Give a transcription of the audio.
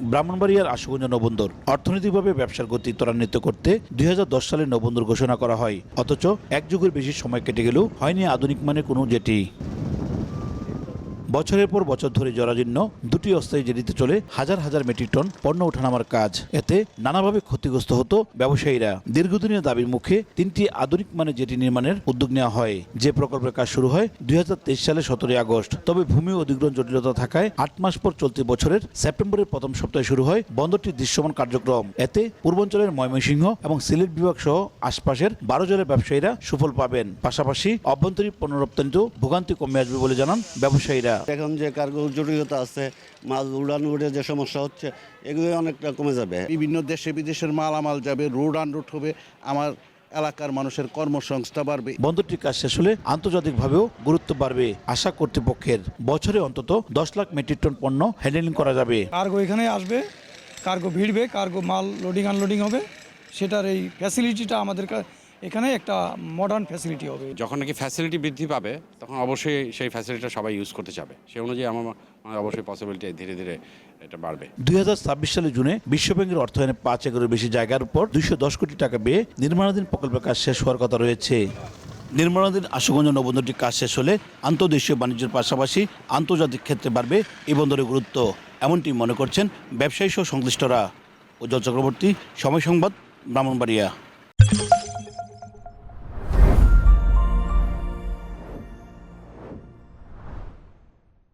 ব্রাহ্মণবাড়িয়ার আশুগঞ্জ নবন্দর অর্থনৈতিকভাবে ব্যবসার গতি ত্বরান্বিত করতে দুই হাজার দশ সালে নবন্দর ঘোষণা করা হয়। অথচ এক যুগের বেশি সময় কেটে গেলেও হয়নি আধুনিক মানে কোনো জেটি। বছরের পর বছর ধরে জরাজীর্ণ দুটি অস্থায়ী জেটিতে চলে হাজার হাজার মেট্রিক টন পণ্য ওঠানামার কাজ। এতে নানাভাবে ক্ষতিগ্রস্ত হতো ব্যবসায়ীরা। দীর্ঘদিনের দাবির মুখে তিনটি আধুনিক মানে জেটি নির্মাণের উদ্যোগ নেওয়া হয়। যে প্রকল্পের কাজ শুরু হয় দুই সালে সতেরোই আগস্ট। তবে ভূমি অধিগ্রহণ জটিলতা থাকায় আট মাস পর চলতি বছরের সেপ্টেম্বরের প্রথম সপ্তাহে শুরু হয় বন্দরটির দৃশ্যমান কার্যক্রম। এতে পূর্বাঞ্চলের ময়মনসিংহ এবং সিলেট বিভাগ সহ আশপাশের বারো জেলার ব্যবসায়ীরা সুফল পাবেন। পাশাপাশি অভ্যন্তরীণ পণ্য রপ্তানিতেও ভোগান্তি কমে আসবে বলে জানান ব্যবসায়ীরা। এখন যে কার্গো জটিলতা আছে মাল উড়ান উড়ে যে সমস্যা হচ্ছে এগুলো অনেকটা কমে যাবে। বিভিন্ন দেশে বিদেশের মালামাল যাবে রোড আন রুট হবে আমার এলাকার মানুষের কর্মসংস্থান বাড়বে। বন্দরটির কাজ শেষ হলে আন্তর্জাতিকভাবেও গুরুত্ব বাড়বে আশা কর্তৃপক্ষের। বছরে অন্তত দশ লাখ মেট্রিক টন পণ্য হ্যান্ডেলিং করা যাবে। কার্গো এখানে আসবে কার্গো ভিড়বে কার্গো মাল লোডিং আনলোডিং হবে। সেটার এই ফ্যাসিলিটিটা আমাদের কা- এখানে একটা মডার্ন ফ্যাসিলিটি হবে। যখন নাকি ফ্যাসিলিটি বৃদ্ধি পাবে তখন অবশ্যই সেই ফ্যাসিলিটিটা সবাই ইউজ করতে যাবে সেই অনুযায়ী আমার অবশ্যই পসিবিলিটি ধীরে ধীরে এটা বাড়বে। দুই সালে জুনে বিশ্বব্যাংকের অর্থায়নে পাঁচ একরের বেশি জায়গার উপর দুইশো দশ কোটি টাকা ব্যয়ে নির্মাণাধীন প্রকল্পের কাজ শেষ হওয়ার কথা রয়েছে। নির্মাণাধীন আশুগঞ্জ নবন্দরটির কাজ শেষ হলে আন্তর্দেশীয় বাণিজ্যের পাশাপাশি আন্তর্জাতিক ক্ষেত্রে বাড়বে এই বন্দরের গুরুত্ব। এমনটি মনে করছেন ব্যবসায়ী সহ সংশ্লিষ্টরা। উজ্জ্বল চক্রবর্তী সময় সংবাদ ব্রাহ্মণবাড়িয়া।